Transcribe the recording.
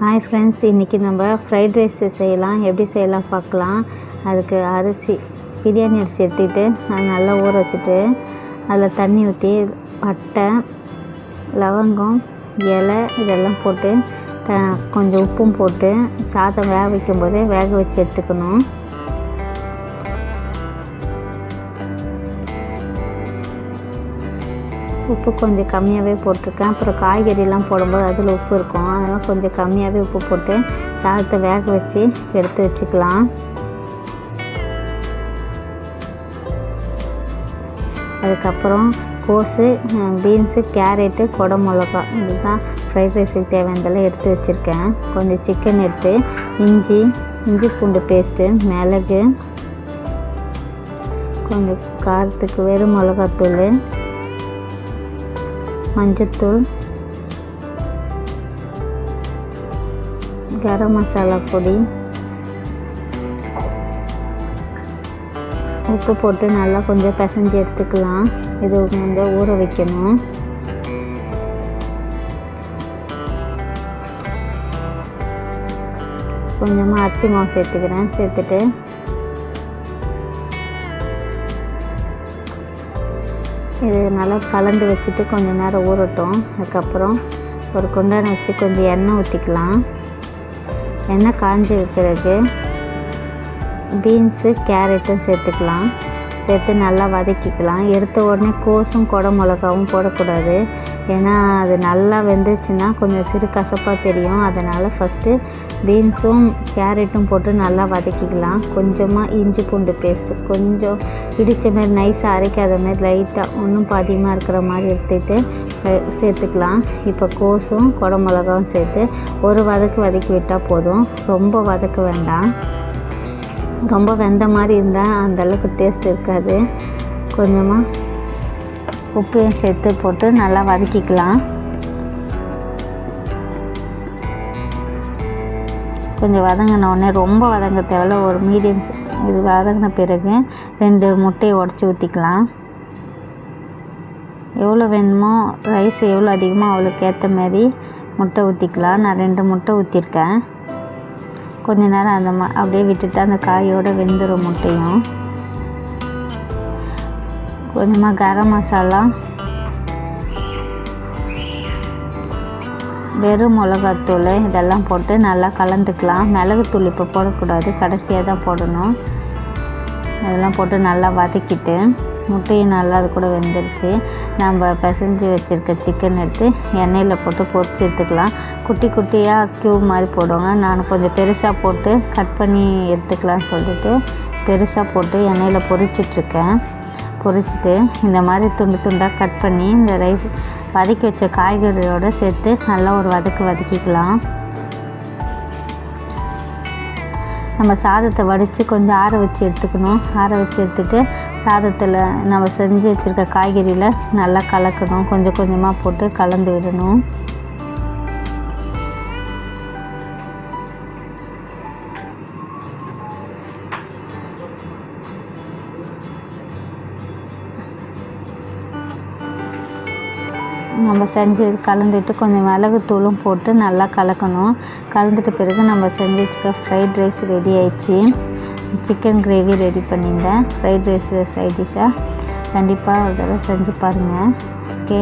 Hi friends இன்றைக்கி நம்ம fried rice செய்யலாம். எப்படி செய்யலாம் பார்க்கலாம். அதுக்கு அரிசி பிரியாணி அரிசி எடுத்துக்கிட்டு அதை நல்லா ஊற வச்சுட்டு அதில் தண்ணி ஊற்றி பட்டை லவங்கம் இலை இதெல்லாம் போட்டு த கொஞ்சம் உப்பும் போட்டு சாதம் வேக வைக்கும்போதே வேக வச்சு எடுத்துக்கணும். உப்பு கொஞ்சம் கம்மியாகவே போட்டிருக்கேன். அப்புறம் காய்கறிலாம் போடும்போது அதில் உப்பு இருக்கும். அதெல்லாம் கொஞ்சம் கம்மியாகவே உப்பு போட்டு சாதத்தை வேக வச்சு எடுத்து வச்சுக்கலாம். அதுக்கப்புறம் கோஸு பீன்ஸு கேரட்டு கொடை மிளகா இதுதான் ஃப்ரைட் ரைஸுக்கு தேவையானதெல்லாம் எடுத்து வச்சுருக்கேன். கொஞ்சம் சிக்கன் எடுத்து இஞ்சி இஞ்சி பூண்டு பேஸ்ட்டு மிளகு கொஞ்சம் காரத்துக்கு வெறும் மிளகாத்தூள் மஞ்சத்தூள் கரம் மசாலா பொடி உப்பு போட்டு நல்லா கொஞ்சம் பிசைஞ்சு எடுத்துக்கலாம். இது கொஞ்சம் ஊற வைக்கணும். கொஞ்சமாக அரிசி மாவு சேர்த்துக்கிறேன். சேர்த்துட்டு இது நல்லா கலந்து வச்சுட்டு கொஞ்சம் நேரம் ஊறட்டும். அதுக்கப்புறம் ஒரு குண்டான வச்சு கொஞ்சம் எண்ணெய் ஊற்றிக்கலாம் எண்ணெய் காஞ்சி பிறகு பீன்ஸு கேரட்டும் சேர்த்துக்கலாம். சேர்த்து நல்லா வதக்கிக்கலாம். எடுத்த உடனே கோசும் கொடை மிளகாவும் போடக்கூடாது. ஏன்னா அது நல்லா வெந்துச்சுன்னா கொஞ்சம் சிறு கசப்பாக தெரியும். அதனால் ஃபஸ்ட்டு பீன்ஸும் கேரட்டும் போட்டு நல்லா வதக்கிக்கலாம். கொஞ்சமாக இஞ்சி பூண்டு பேஸ்ட்டு கொஞ்சம் இடித்த மாரி நைஸாக அரைக்காத மாரி லைட்டாக ஒன்றும் பாதியமாக இருக்கிற மாதிரி எடுத்துகிட்டு சேர்த்துக்கலாம். இப்போ கோஸும் கொடை மிளகாவும் சேர்த்து ஒரு வதக்கு வதக்கி விட்டால் போதும். ரொம்ப வதக்க வேண்டாம். ரொம்ப வெந்த மாதிரி இருந்தால் அந்தளவுக்கு டேஸ்ட் இருக்காது. கொஞ்சமாக உப்பையும் சேர்த்து போட்டு நல்லா வதக்கிக்கலாம். கொஞ்சம் வதங்கின உடனே ரொம்ப வதங்க தேவையில்ல ஒரு மீடியம் இது வதங்கின பிறகு ரெண்டு முட்டையை உடச்சி ஊற்றிக்கலாம் எவ்வளோ வேணுமோ ரைஸ் எவ்வளோ அதிகமாக அவ்வளோக்கு ஏற்ற மாதிரி முட்டை ஊற்றிக்கலாம் நான் ரெண்டு முட்டை ஊற்றிருக்கேன் கொஞ்ச நேரம் அந்த மா அப்படியே விட்டுட்டு அந்த காயோடு வெந்துடும் முட்டையும். கொஞ்சமாக கரம் மசாலா. வெறும் மிளகாத்தூள் இதெல்லாம் போட்டு நல்லா கலந்துக்கலாம். மிளகுத்தூள் இப்போ போடக்கூடாது. கடைசியாக தான் போடணும். இதெல்லாம் போட்டு நல்லா வதக்கிட்டு. முட்டையும் நல்லா அது கூட வெந்துருச்சு. நம்ம பிசைஞ்சு வச்சுருக்க சிக்கன் எடுத்து எண்ணெயில் போட்டு பொரிச்சு எடுத்துக்கலாம். குட்டி குட்டியாக க்யூப் மாதிரி போடுவாங்க. நான் கொஞ்சம் பெருசாக போட்டு கட் பண்ணி எடுத்துக்கலாம்னு சொல்லிட்டு பெருசாக போட்டு எண்ணெயில் பொரிச்சிட்ருக்கேன் பொரிச்சிட்டு இந்த மாதிரி துண்டு துண்டாக கட் பண்ணி இந்த ரைஸ் வதக்கி வச்ச காய்கறியோடு சேர்த்து நல்லா ஒரு வதக்கு வதக்கிக்கலாம். நம்ம சாதத்தை வடித்து கொஞ்சம் ஆற வச்சு எடுத்துக்கணும். ஆற வச்சு எடுத்துகிட்டு சாதத்தில் நம்ம செஞ்சு வச்சுருக்க காய்கறியில் நல்லா கலக்கணும். கொஞ்சம் கொஞ்சமாக போட்டு கலந்து விடணும். நம்ம செஞ்சு கலந்துட்டு கொஞ்சம் மிளகுத்தூளும் போட்டு நல்லா கலக்கணும். கலந்துட்ட பிறகு நம்ம செஞ்சு வச்சுக்க ஃப்ரைட் ரைஸ் ரெடி ஆயிடுச்சு. சிக்கன் கிரேவி ரெடி பண்ணியிருந்தேன். ஃப்ரைட் ரைஸ் சைட் டிஷ்ஷாக கண்டிப்பாக ஒரு தடவை செஞ்சு பாருங்கள் ஓகே